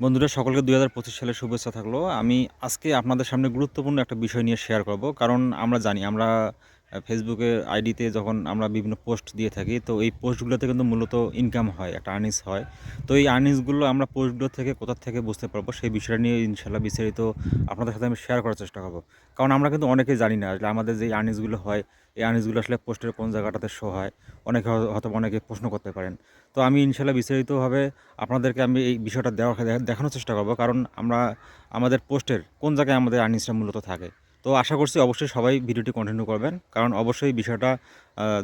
বন্ধুরা, সকলকে দুই হাজার পঁচিশ সালের শুভেচ্ছা থাকল। আমি আজকে আপনাদের সামনে গুরুত্বপূর্ণ একটা বিষয় নিয়ে শেয়ার করব, কারণ আমরা জানি, আমরা আহ, ফেসবুকের আইডিতে যখন আমরা বিভিন্ন পোস্ট দিয়ে থাকি তো এই পোস্টগুলোতে কিন্তু মূলত ইনকাম হয় একটা আর্নিংস হয়। তো এই আর্নিংসগুলো আমরা পোস্টগুলো থেকে কোথা থেকে বুঝতে পারব সেই বিষয়টা নিয়ে ইনশাল্লাহ বিস্তারিত আপনাদের সাথে আমি শেয়ার করার চেষ্টা করব। কারণ আমরা কিন্তু অনেকেই জানি না আসলে আমাদের যে আর্নিংসগুলো হয় এই আর্নিংসগুলো আসলে পোস্টের কোন জায়গাটাতে শো হয়। অনেকে হয়- হয়তো অনেকে প্রশ্ন করতে পারেন। তো আমি ইনশাল্লাহ বিস্তারিতভাবে আপনাদেরকে আমি এই বিষয়টা দেওয়া দেখানোর চেষ্টা করব। কারণ আমরা আমাদের পোস্টের কোন জায়গায় আমাদের আর্নিংসটা মূলত থাকে। তো আশা করছি অবশ্যই সবাই ভিডিওটি কন্টিনিউ করবেন। কারণ অবশ্যই বিষয়টা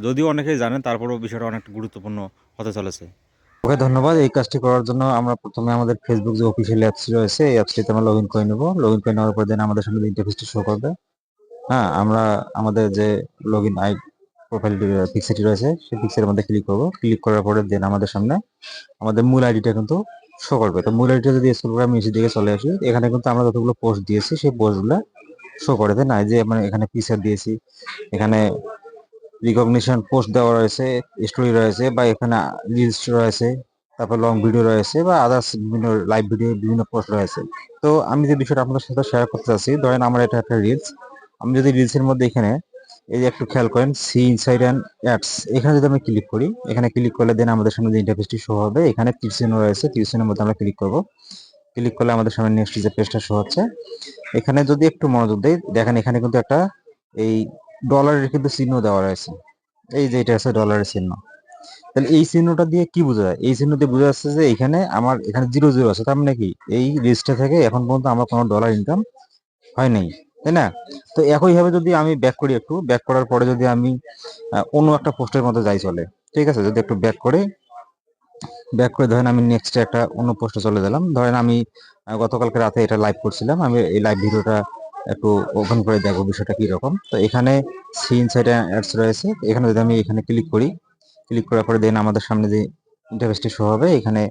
যদিও অনেকেই জানেন, তারপরেও বিষয়টা অনেক গুরুত্বপূর্ণ হতে চলেছে। ওকে, ধন্যবাদ। এই কাজটি করার জন্য আমরা প্রথমে আমাদের ফেসবুক যে অফিসিয়াল অ্যাপস রয়েছে, এই অ্যাপসটিতে আমরা লগ ইন করে নেব। লগ ইন করে নেওয়ার পর দেন আমাদের সামনে ইন্টারফেসটি শো করবে। হ্যাঁ আমরা আমাদের যে লগ ইন আই প্রোফাইল পিক্সেলটি রয়েছে, সেই পিক্সেলের মধ্যে ক্লিক করব। ক্লিক করার পরে দেন আমাদের সামনে আমাদের মূল আইডিটা কিন্তু শো করবে। তো মূল আইডিটা যদি স্কুল আমি নিচের দিকে চলে আসি, এখানে কিন্তু আমরা যতগুলো পোস্ট দিয়েছি, সেই পোস্টগুলো শো করে, তাই না? যে মানে এখানে পিকচার দিয়েছি। এখানে রিকগনিশন পোস্ট দেওয়া রয়েছে স্টোরি রয়েছে বা এখানে রিলস রয়েছে, তারপর লং ভিডিও রয়েছে বা আদার্স বিভিন্ন লাইভ ভিডিও বিভিন্ন পোস্ট রয়েছে। তো আমি যে বিষয়টা আপনাদের সাথে শেয়ার করতে চাচ্ছি, ধরেন আমার এটা একটা রিলস আমি যদি রিলসের মধ্যে এখানে, এই যে একটু খেয়াল করেন সি ইনসাইড অ্যান্ড অ্যাডস এখানে যদি আমি ক্লিক করি, এখানে ক্লিক করলে দেন আমাদের সামনে যে ইন্টারফেসটি শো হবে, এখানে টিউশনও রয়েছে টিউশনের মধ্যে আমরা ক্লিক করব। ক্লিক করলে আমাদের সামনে নেক্সট যে পেজটা শো হচ্ছে, এখানে যদি একটু মনোযোগ দেই, দেখেন এখানে কিন্তু একটা এই ডলারের কিন্তু চিহ্ন দেওয়া রয়েছে। এই যে এটা আছে ডলারের চিহ্ন। তাহলে এই চিহ্নটা দিয়ে কি বোঝা যায়? এই চিহ্ন দিয়ে বোঝা যাচ্ছে যে এখানে আমার, এখানে জিরো জিরো আছে, তার মানে কি? এই লিস্টটা থেকে এখন পর্যন্ত আমার কোনো ডলার ইনকাম হয় নাই, তাই না? তো একইভাবে যদি আমি ব্যাক করি একটু ব্যাক করার পরে যদি আমি অন্য একটা পোস্টের মধ্যে যাই চলে, ঠিক আছে? যদি একটু ব্যাক করে ব্যাক করে ধরেন আমি নেক্সট একটা অন্য পোস্টে চলে গেলাম। ধরেন আমি গতকালকে রাতে এটা লাইভ করছিলাম। আমি এই লাইভ ভিডিওটা একটু ওপেন করে দেখব বিষয়টা কি রকম তো এখানে সিন সাইড অ্যাডস রয়েছে। এখানে যদি আমি এখানে ক্লিক করি ক্লিক করার পরে দেন আমাদের সামনে যে ইন্টারফেসটি শো হবে, এখানে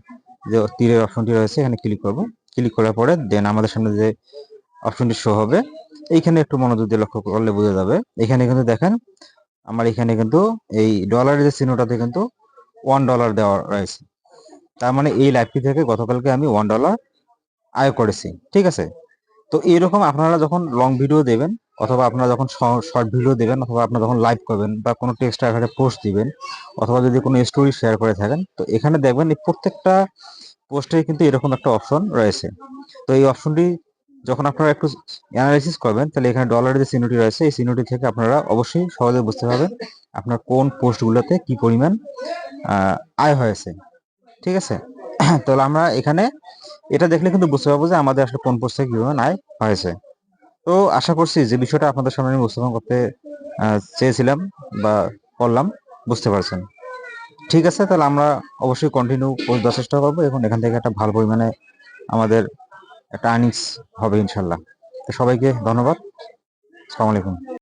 যে তীরের অপশনটি রয়েছে, এখানে ক্লিক করব। ক্লিক করার পরে দেন আমাদের সামনে যে অপশনটি শো হবে, এইখানে একটু মনোযোগ দিয়ে লক্ষ্য করলে বোঝা যাবে। এখানে কিন্তু দেখেন, আমার এখানে কিন্তু এই ডলারের যে চিহ্নটাতে কিন্তু ওয়ান ডলার দেওয়া রয়েছে। তার মানে এই লাইভটি থেকে গতকালকে আমি ওয়ান ডলার আয় করেছি, ঠিক আছে? তো এরকম আপনারা যখন লং ভিডিও দেবেন অথবা আপনারা যখন শর্ট ভিডিও দেবেন অথবা আপনারা যখন লাইভ করবেন বা কোনো টেক্সট আকারে পোস্ট দিবেন অথবা যদি কোনো স্টোরি শেয়ার করে থাকেন, তো এখানে দেখবেন এই প্রত্যেকটা পোস্টে কিন্তু এরকম একটা অপশন রয়েছে। তো এই অপশনটি যখন আপনারা একটু অ্যানালাইসিস করবেন, তাহলে এখানে ডলারের যে সিনোটি রয়েছে, এই সিনোটি থেকে আপনারা অবশ্যই সহজে বুঝতে পারবেন আপনার কোন পোস্টগুলোতে কি পরিমাণ আয় হয়েছে। ঠিক আছে? তাহলে আমরা এখানে এটা দেখলে কিন্তু বুঝতে পারব যে আমাদের আসলে কোন পোস্টে কি নাই হয়েছে। তো আশা করছি যে বিষয়টা আপনাদের সামনে আমি উপস্থাপন করতে চেয়েছিলাম বা করলাম, বুঝতে পারছেন। ঠিক আছে, তাহলে আমরা অবশ্যই কন্টিনিউ দেওয়ার চেষ্টা করব। এখন এখান থেকে একটা ভালো পরিমাণে আমাদের একটা আর্নিংস হবে ইনশাল্লাহ তো সবাইকে ধন্যবাদ। আসসালামু আলাইকুম